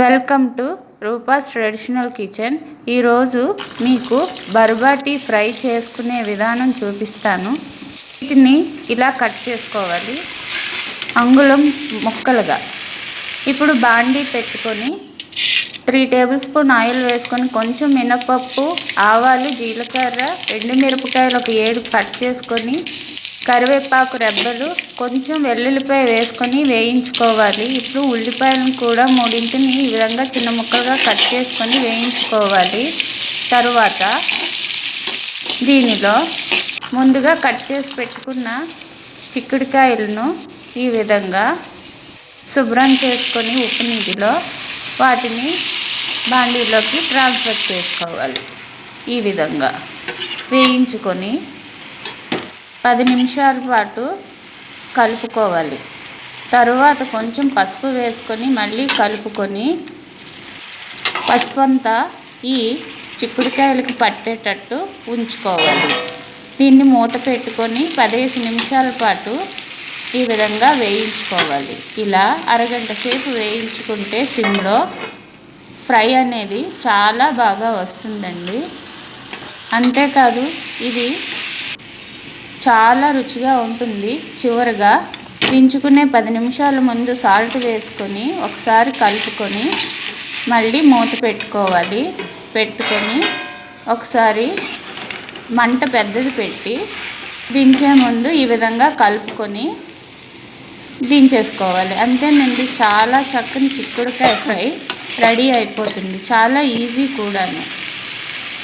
Welcome to Rupa's traditional kitchen. ఈరోజు మీకు బర్బాటి fry చేసుకునే విధానం చూపిస్తాను. వీటిని ఇలా కట్ చేసుకోవాలి. అంగుళం ముక్కలుగా. ఇప్పుడు బాండీ పెట్టుకొని త్రీ టేబుల్ స్పూన్ ఆయిల్ వేసుకొని కొంచెం మినపప్పు ఆవాలు జీలకర్ర ఎండుమిరపకాయలు ఒక ఏడు కట్ చేసుకొని కరివేపాకు రెబ్బలు కొంచెం వెల్లుల్లిపాయ వేసుకొని వేయించుకోవాలి. ఇప్పుడు ఉల్లిపాయలను కూడా మూడింటిని ఈ విధంగా చిన్న ముక్కలుగా కట్ చేసుకొని వేయించుకోవాలి. తరువాత దీనిలో ముందుగా కట్ చేసి పెట్టుకున్న చిక్కుడుకాయలను ఈ విధంగా శుభ్రం చేసుకొని ఉప్పు నీటిలో వాటిని బాండీలోకి ట్రాన్స్ఫర్ చేసుకోవాలి. ఈ విధంగా వేయించుకొని పది నిమిషాల పాటు కలుపుకోవాలి. తరువాత కొంచెం పసుపు వేసుకొని మళ్ళీ కలుపుకొని పసుపు అంతా ఈ చిక్కుడుకాయలకు పట్టేటట్టు ఉంచుకోవాలి. దీన్ని మూత పెట్టుకొని పదిహేను నిమిషాల పాటు ఈ విధంగా వేయించుకోవాలి. ఇలా అరగంట సేపు వేయించుకుంటే సిమ్లో ఫ్రై అనేది చాలా బాగా వస్తుందండి. అంతేకాదు ఇది చాలా రుచిగా ఉంటుంది. చివరగా దించుకునే పది నిమిషాల ముందు సాల్ట్ వేసుకొని ఒకసారి కలుపుకొని మళ్ళీ మూత పెట్టుకోవాలి. పెట్టుకొని ఒకసారి మంట పెద్దది పెట్టి దించే ముందు ఈ విధంగా కలుపుకొని దించేసుకోవాలి. అంతేనండి చాలా చక్కని చిక్కుడుకాయ ఫ్రై రెడీ అయిపోతుంది. చాలా ఈజీ కూడాను.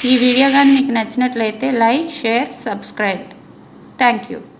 ఈ వీడియో కానీ మీకు నచ్చినట్లయితే like share subscribe. Thank you.